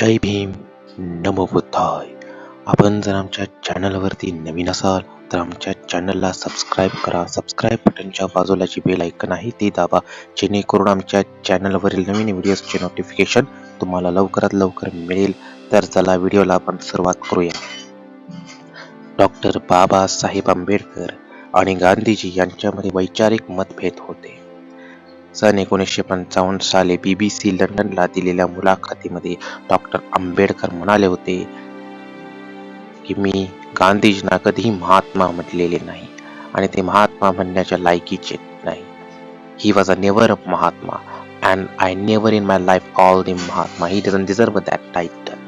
जय भीम. नमो बुद्धाय. आपण जर आमच्या चॅनलवरती नवीन असाल तर आमच्या चॅनलला सबस्क्राईब करा. सबस्क्राईब बटनच्या बाजूला जी बेल ऐकन आहे ती दाबा. जेणेकरून आमच्या चॅनलवरील नवीन व्हिडिओजचे नोटिफिकेशन तुम्हाला लवकरात लवकर मिळेल. तर चला व्हिडिओला आपण सुरुवात करूया. डॉक्टर बाबासाहेब आंबेडकर आणि गांधीजी यांच्यामध्ये वैचारिक मतभेद होते. सन एकोणीसशे पंचावन्न साली बी बी सी लंडनला दिलेल्या मुलाखतीमध्ये डॉक्टर आंबेडकर म्हणाले होते की मी गांधीजींना कधीही महात्मा म्हटलेले नाही आणि ते महात्मा म्हणण्याच्या लायकीचे नाही. He was a never Mahatma and I never in my life call the Mahatma. He doesn't deserve that title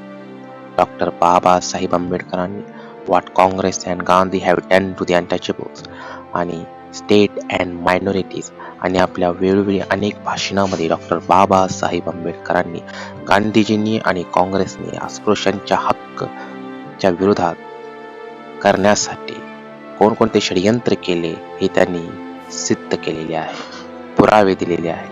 doctor Babasaheb आंबेडकरांनी what Congress and Gandhi have done to the untouchables आणि स्टेट अँड मायनॉरिटीज आणि आपल्या वेळोवेळी अनेक भाषणामध्ये doctor Babasaheb आंबेडकरांनी गांधीजींनी आणि काँग्रेसने अस्पृश्यांच्या हक्कच्या विरोधात करण्यासाठी कोणकोणते षडयंत्र केले हे त्यांनी सिद्ध केलेले आहे पुरावे दिलेले आहे.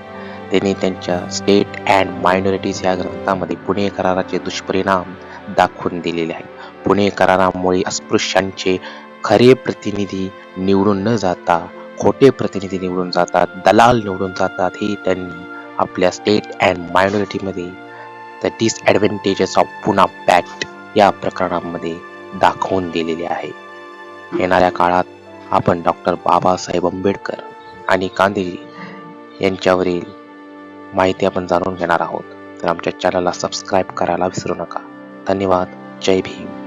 त्यांनी त्यांच्या स्टेट अँड मायनॉरिटीज या ग्रंथामध्ये पुणे कराराचे दुष्परिणाम दाखवून दिलेले आहेत पुणे करारामुळे अस्पृश्यांचे खरे प्रतिनिधी निवडून न जाता खोटे प्रतिनिधी निवडून जातात दलाल निवडून जातात हे त्यांनी आपल्या state and मायनॉरिटीमध्ये the disadvantages of Poona pact या प्रकरणामध्ये दाखवून दिलेले आहे. येणाऱ्या काळात आपण डॉक्टर बाबासाहेब आंबेडकर आणि गांधीजी यांच्यावरील माहिती आपण जाणून घेणार आहोत. तर आमच्या चॅनलला सबस्क्राईब करायला विसरू नका. धन्यवाद. जय भीम.